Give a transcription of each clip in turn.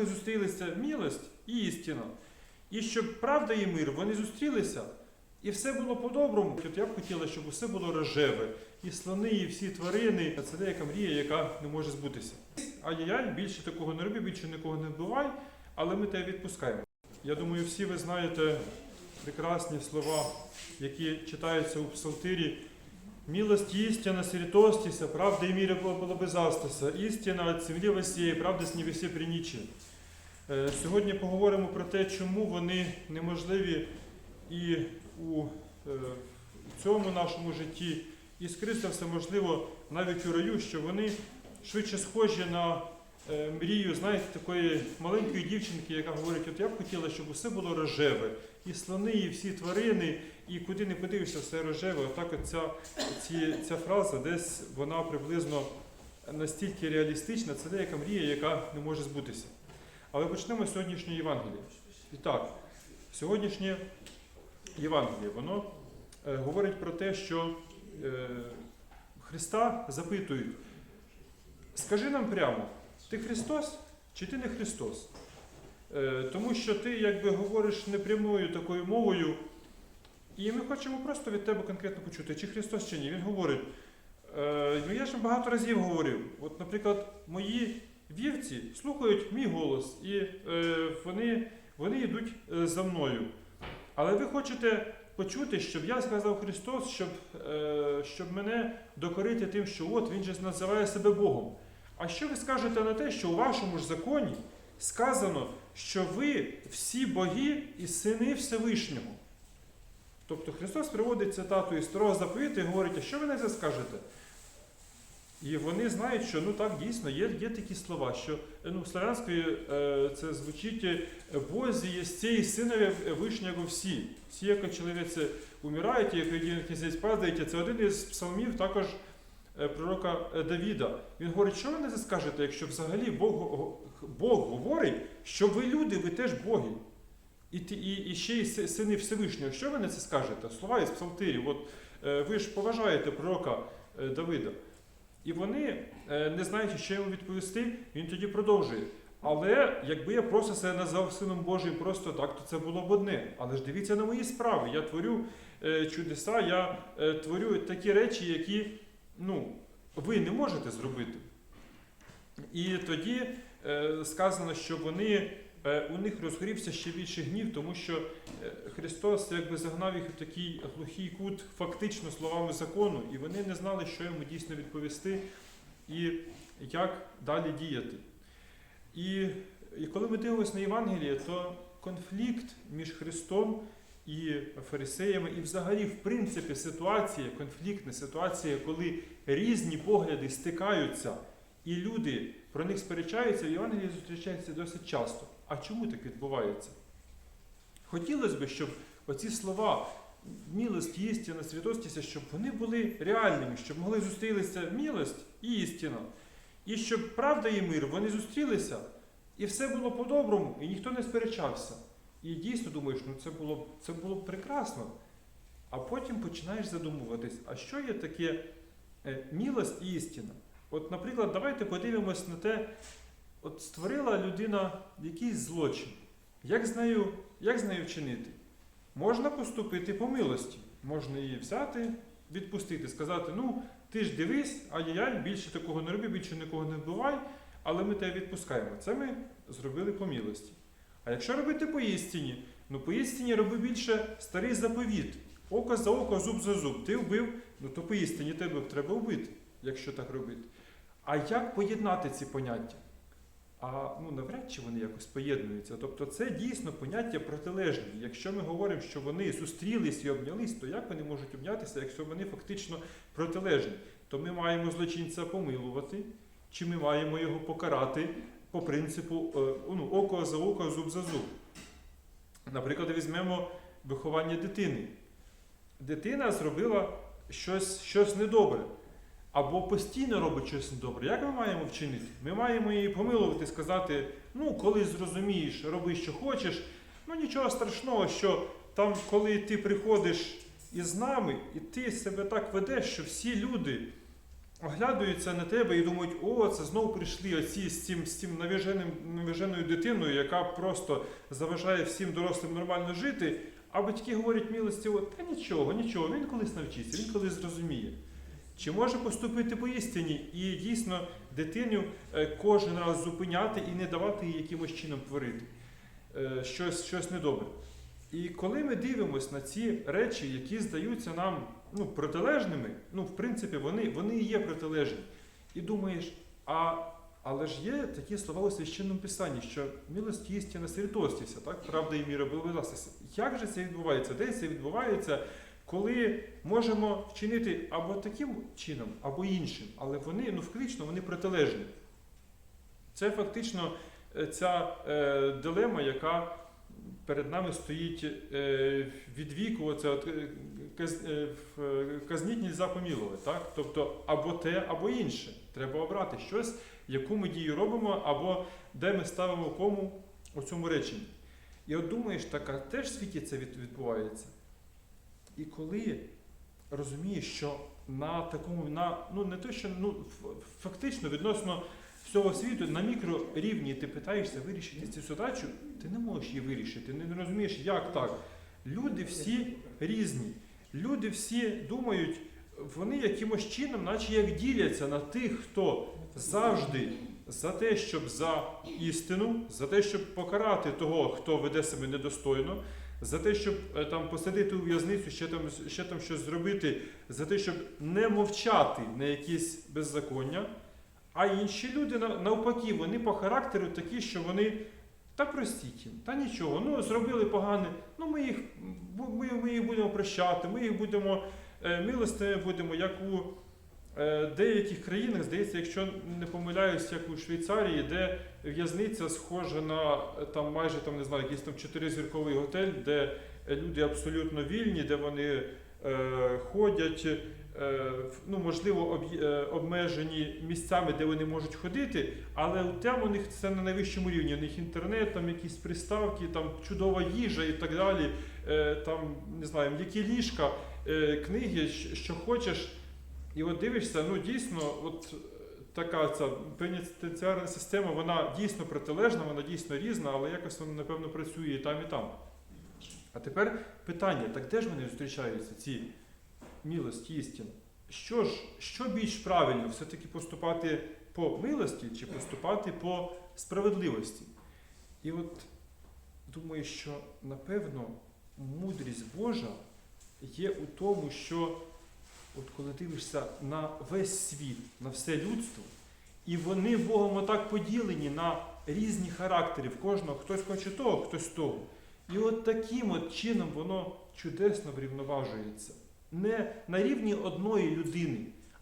могли зустрілися милость і істина. І щоб правда і мир, вони зустрілися, і все було по-доброму. От я б хотіла, щоб усе було рожеве. І слони, і всі тварини. Це деяка мрія, яка не може збутися. Ай-яй, більше такого не роби, більше нікого не вбивай, але ми тебе відпускаємо. Я думаю, всі ви знаєте прекрасні слова, які читаються у псалтирі. Милость истина, святостися, правда и мира было бы застаса, істина от землі весіє, правда з небесі приніче. Е, Сьогодні поговоримо про те, чому вони неможливі і у е, цьому нашому житті, і скрізь все можливо навіть у раю, що вони швидше схожі на е, мрію, знаєте, такої маленької дівчинки, яка говорить, от я б хотіла, щоб усе було рожеве. І слони, і всі тварини, і куди не подивишся, все рожеве. Отак от ця, ці, ця фраза десь вона приблизно настільки реалістична, це деяка мрія, яка не може збутися. Але почнемо з сьогоднішньої Євангелії. І так, сьогоднішнє Євангеліє, воно е, говорить про те, що е, Христа запитують, скажи нам прямо, ти Христос чи ти не Христос? Е, тому що ти якби говориш непрямою такою мовою, і ми хочемо просто від тебе конкретно почути, чи Христос, чи ні. Він говорить, е, ну я ж багато разів говорив. От, наприклад, мої вівці слухають мій голос, і е, вони, вони йдуть е, за мною. Але ви хочете почути, щоб я сказав Христос, щоб, е, щоб мене докорити тим, що от Він же називає себе Богом. А що ви скажете на те, що у вашому ж законі сказано, що ви всі боги і сини Всевишнього? Тобто Христос приводить цитату із старого заповіту і говорить, а що ви на це скажете? І вони знають, що ну так дійсно є, є такі слова, що ну, в славянської е, це звучить е, Бозі є і синові вишнього всі. Всі, як чоловіці умирають, як один князець падаєте. Це один із псалмів також е, пророка е, Давіда. Він говорить, що ви на це скажете, якщо взагалі Бог, Бог говорить, що ви люди, ви теж боги. І, і, і ще й сини Всевишнього. Що ви на це скажете? Слова із псалтирів. От е, ви ж поважаєте пророка е, Давида. І вони, е, не знаючи, що йому відповісти, він тоді продовжує. Але якби я просто себе назвав Сином Божим просто так, то це було б одне. Але ж дивіться на мої справи. Я творю е, чудеса, я е, творю такі речі, які ну, ви не можете зробити. І тоді сказано, що вони, у них розгорівся ще більше гнів, тому що е, Христос якби загнав їх у такий глухий кут, фактично словами закону, і вони не знали, що йому дійсно відповісти і як далі діяти. І, і коли ми дивимося на Євангеліє, то конфлікт між Христом і фарисеями, і взагалі, в принципі, ситуація, конфліктна ситуація, коли різні погляди стикаються, і люди про них сперечаються, в Євангелії зустрічається досить часто. А чому так відбувається? Хотілося б, щоб оці слова милость, істина, святостіся, щоб вони були реальними, щоб могли зустрілися милость і істина. І щоб правда і мир, вони зустрілися, і все було по-доброму, і ніхто не сперечався. І дійсно думаєш, ну це було, це було б прекрасно. А потім починаєш задумуватись, а що є таке е, милость і істина? От, наприклад, давайте подивимось на те, от створила людина якийсь злочин. Як з нею, як з нею вчинити? Можна поступити по милості, можна її взяти, відпустити, сказати, ну, ти ж дивись, ай-яй, більше такого не роби, більше нікого не вбивай, але ми тебе відпускаємо. Це ми зробили по милості. А якщо робити по істині, ну по істині роби більше старий заповіт. Око за око, зуб за зуб. Ти вбив, ну то по істині тебе треба вбити, якщо так робити. А як поєднати ці поняття? А ну навряд чи вони якось поєднуються. Тобто це дійсно поняття протилежні. Якщо ми говоримо, що вони зустрілись і обнялись, то як вони можуть обнятися, якщо вони фактично протилежні? То ми маємо злочинця помилувати, чи ми маємо його покарати по принципу е, ну, око за око, зуб за зуб. Наприклад, візьмемо виховання дитини. Дитина зробила щось, щось недобре. Або постійно робить щось недобре. Як ми маємо вчинити? Ми маємо її помилувати, сказати, ну, коли зрозумієш, роби, що хочеш. Ну нічого страшного, що там, коли ти приходиш із нами, і ти себе так ведеш, що всі люди оглядаються на тебе і думають, о, це знову прийшли оці з цим, з цим навіженою дитиною, яка просто заважає всім дорослим нормально жити. А батьки говорять милостиво, та нічого, нічого, він колись навчиться, він колись зрозуміє. Чи може поступити по істині і дійсно дитиню е, кожен раз зупиняти і не давати їй якимось чином творити е, щось, щось недобре. І коли ми дивимося на ці речі, які здаються нам ну, протилежними, ну, в принципі, вони, вони і є протилежні. І думаєш, а, але ж є такі слова у священному писанні, що милость істина святостівся, так? Правда і міра вилазиться. Як же це відбувається? Де це відбувається, коли можемо вчинити або таким чином, або іншим, але вони, ну, фактично, вони протилежні. Це фактично е, ця е, дилема, яка перед нами стоїть е, від віку, оце е, каз, е, е, казніть. Так? Тобто або те, або інше. Треба обрати щось, яку ми дію робимо, або де ми ставимо кому у цьому реченні. І от думаєш, так, а теж в світі це відбувається. І коли розумієш, що на такому, на, ну не то, що ну, фактично відносно всього світу на мікрорівні ти питаєшся вирішити цю задачу, ти не можеш її вирішити, не розумієш, як так. Люди всі різні. Люди всі думають, вони якимось чином, наче як діляться на тих, хто завжди за те, щоб за істину, за те, щоб покарати того, хто веде себе недостойно, за те, щоб е, там посадити у в'язницю, ще там, ще там щось зробити, за те, щоб не мовчати на якісь беззаконня. А інші люди навпаки, вони по характеру такі, що вони та простіть їм, та нічого. Ну зробили погане. Ну ми їх ми, ми їх будемо прощати, ми їх будемо е, милостивими будемо, як у деяких країнах, здається, якщо не помиляюсь, як у Швейцарії, де в'язниця схожа на е, там майже там не знаю, якийсь там чотиризірковий готель, де е, люди абсолютно вільні, де вони е, ходять. е, Ну, можливо, об'є- е, обмежені місцями, де вони можуть ходити, але там у них це на найвищому рівні. У них інтернет, там якісь приставки, там чудова їжа і так далі. Е, Там не знаю, м'які ліжка, е, книги, що хочеш. І от дивишся, ну дійсно, от е, така ця пенітенціарна система, вона дійсно протилежна, вона дійсно різна, але якось вона, напевно, працює і там, і там. А тепер питання: так де ж вони зустрічаються, ці милості істин? Що ж, що більш правильно, все-таки поступати по милості чи поступати по справедливості? І от думаю, що напевно мудрість Божа є у тому, що от коли дивишся на весь світ, на все людство, і вони Богом отак поділені на різні характери, в кожного хтось хоче того, хтось того. І от таким от чином воно чудесно врівноважується. Не на рівні одної людини,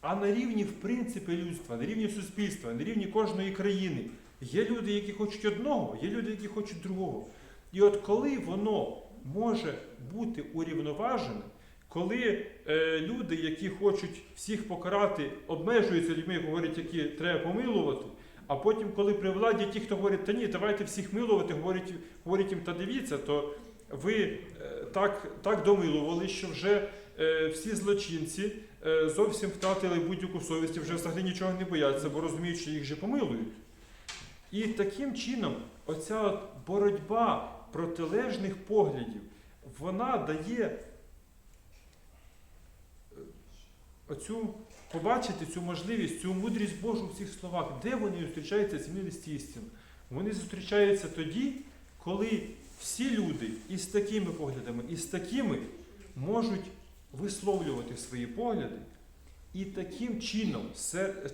а на рівні, в принципі, людства, на рівні суспільства, на рівні кожної країни. Є люди, які хочуть одного, є люди, які хочуть другого. І от коли воно може бути урівноважене, коли е, люди, які хочуть всіх покарати, обмежуються людьми, говорять, які треба помилувати, а потім, коли при владі ті, хто говорить, та ні, давайте всіх милувати, говорять, говорять їм, та дивіться, то ви е, так, так домилували, що вже е, всі злочинці е, зовсім втратили будь-яку совість вже взагалі нічого не бояться, бо розуміють, що їх же помилують. І таким чином, оця от боротьба протилежних поглядів, вона дає е, оцю побачити цю можливість, цю мудрість Божу в цих словах, де вони зустрічаються ці милості істин. Вони зустрічаються тоді, коли всі люди із такими поглядами, і з такими можуть висловлювати свої погляди, і таким чином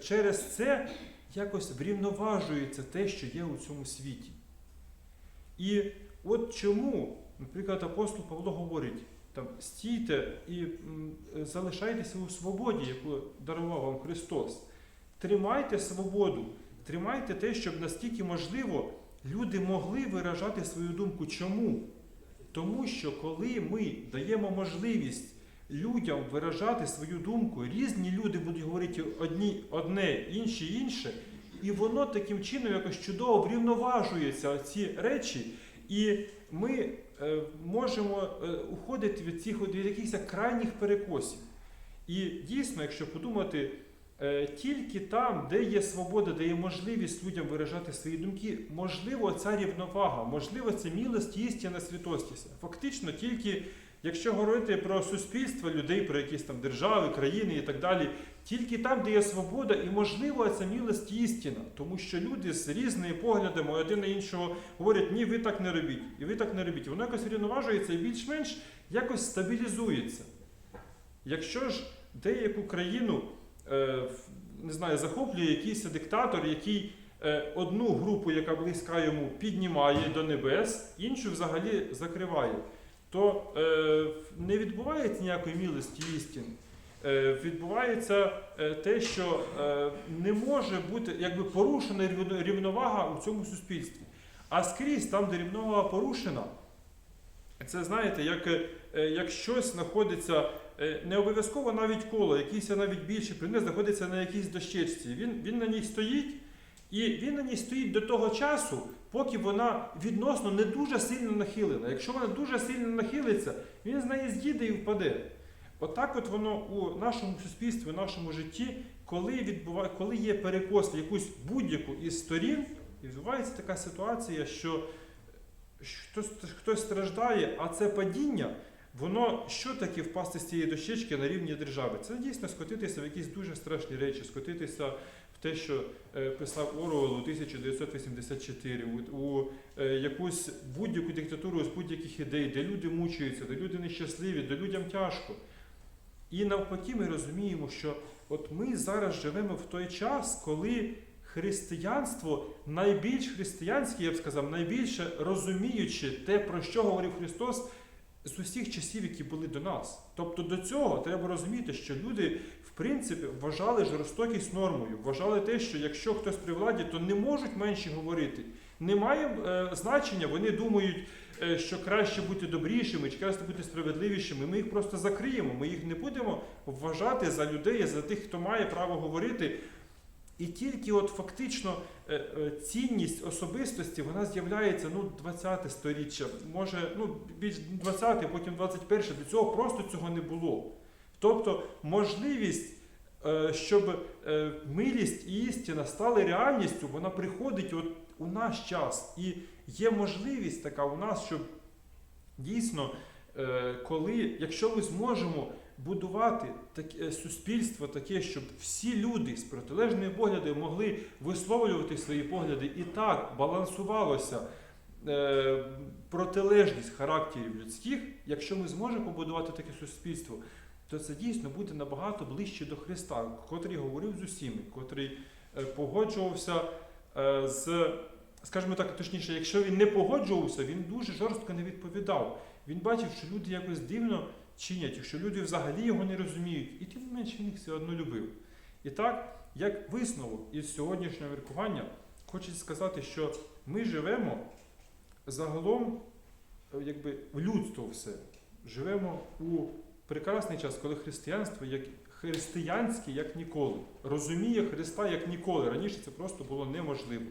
через це якось врівноважується те, що є у цьому світі. І от чому, наприклад, апостол Павло говорить, там, стійте і залишайтеся у свободі, яку дарував вам Христос. Тримайте свободу, тримайте те, щоб настільки можливо люди могли виражати свою думку. Чому? Тому що коли ми даємо можливість людям виражати свою думку, різні люди будуть говорити одні одне, інші інше, і воно таким чином якось чудово врівноважується ці речі, і ми можемо е, уходити від цих від якихось крайніх перекосів. І дійсно, якщо подумати, Е, Тільки там, де є свобода, де є можливість людям виражати свої думки, можливо, ця рівновага, можливо, це милость, істина, святостість. Фактично, тільки якщо говорити про суспільство людей, про якісь там держави, країни і так далі, тільки там, де є свобода, і можливо, ця милость істина. Тому що люди з різними поглядами один на іншого говорять, ні, ви так не робіть, і ви так не робіть. Воно якось рівноважується і більш-менш якось стабілізується. Якщо ж деяку країну е, не знаю, захоплює якийсь диктатор, який е, одну групу, яка близька йому, піднімає до небес, іншу взагалі закриває, то е, не відбувається ніякої милості істини. Е, відбувається е, те, що е, не може бути якби порушена рівновага у цьому суспільстві. А скрізь, там, де рівновага порушена, це знаєте, як, як щось знаходиться не обов'язково навіть коло, якийсь навіть більший предмет знаходиться на якійсь дощечці. Він, він на ній стоїть, і він на ній стоїть до того часу, поки вона відносно не дуже сильно нахилена. Якщо вона дуже сильно нахилиться, він з неї з'їде і впаде. Отак от воно у нашому суспільстві, у нашому житті, коли, відбуває, коли є перекос якусь будь-яку із сторін, відбувається така ситуація, що хтось, хтось страждає, а це падіння. Воно що таке впасти з цієї дощечки на рівні держави? Це дійсно скотитися в якісь дуже страшні речі, скотитися в те, що е, писав Оруел у 1984, у, у е, якусь будь-яку диктатуру з будь-яких ідей, де люди мучаються, де люди нещасливі, де людям тяжко. І навпаки, ми розуміємо, що от ми зараз живемо в той час, коли християнство найбільш християнське, я б сказав, найбільше розуміючи те, про що говорив Христос з усіх часів, які були до нас. Тобто до цього треба розуміти, що люди, в принципі, вважали жорстокість нормою, вважали те, що якщо хтось при владі, то не можуть менші говорити. Немає е, значення, вони думають, що краще бути добрішими, чи краще бути справедливішими. Ми їх просто закриємо, ми їх не будемо вважати за людей, за тих, хто має право говорити. І тільки от фактично е, е, цінність особистості вона з'являється ну 20 сторіччя, може ну більш 20, потім 21. До цього просто цього не було. Тобто можливість, е, щоб е, милість і істина стали реальністю, вона приходить от у наш час. І є можливість така у нас, щоб дійсно, е, коли, якщо ми зможемо будувати таке суспільство таке, щоб всі люди з протилежними поглядами могли висловлювати свої погляди і так балансувалося е, протилежність характерів людських, якщо ми зможемо побудувати таке суспільство, то це дійсно буде набагато ближче до Христа, котрий говорив з усіми, котрий е, погоджувався з, скажімо так, точніше, якщо він не погоджувався, він дуже жорстко не відповідав. Він бачив, що люди якось дивно чинять, що люди взагалі його не розуміють, і тим не менше він їх все одно любив. І так, як висновок із сьогоднішнього міркування, хочеться сказати, що ми живемо загалом, е, якби в людство все. Живемо у прекрасний час, коли християнство як християнське як ніколи, розуміє Христа як ніколи. Раніше це просто було неможливо.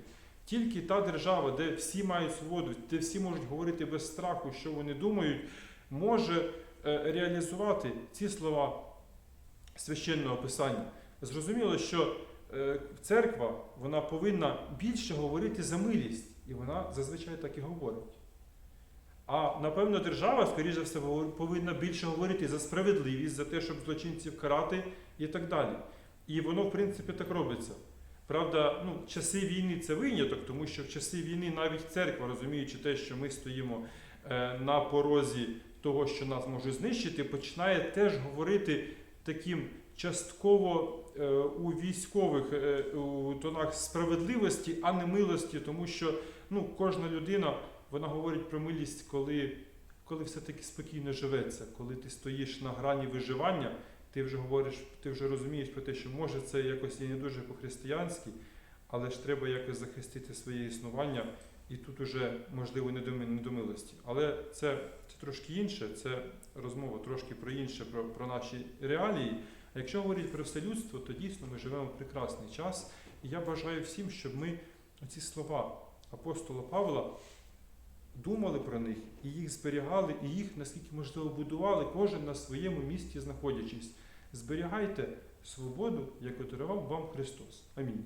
Тільки та держава, де всі мають свободу, де всі можуть говорити без страху, що вони думають, може е, реалізувати ці слова священного писання. Зрозуміло, що е, церква вона повинна більше говорити за милість, і вона зазвичай так і говорить. А напевно, держава, скоріше за все, повинна більше говорити за справедливість, за те, щоб злочинців карати і так далі. І воно, в принципі, так робиться. Правда, ну, часи війни це виняток, тому що в часи війни навіть церква, розуміючи те, що ми стоїмо е, на порозі того, що нас можуть знищити, починає теж говорити таким частково е, у військових е, у тонах справедливості, а не милості, тому що ну, кожна людина вона говорить про милість, коли, коли все-таки спокійно живеться, коли ти стоїш на грані виживання, ти вже говориш, ти вже розумієш про те, що може це якось і не дуже по-християнськи, але ж треба якось захистити своє існування, і тут уже можливо не до, ми- не до милості. Але це, це трошки інше, це розмова трошки про інше, про, про наші реалії. А якщо говорити про все людство, то дійсно ми живемо в прекрасний час. І я бажаю всім, щоб ми ці слова апостола Павла думали про них і їх зберігали, і їх, наскільки можливо, будували, кожен на своєму місці знаходячись. Зберігайте свободу, яку дарував вам Христос. Амінь.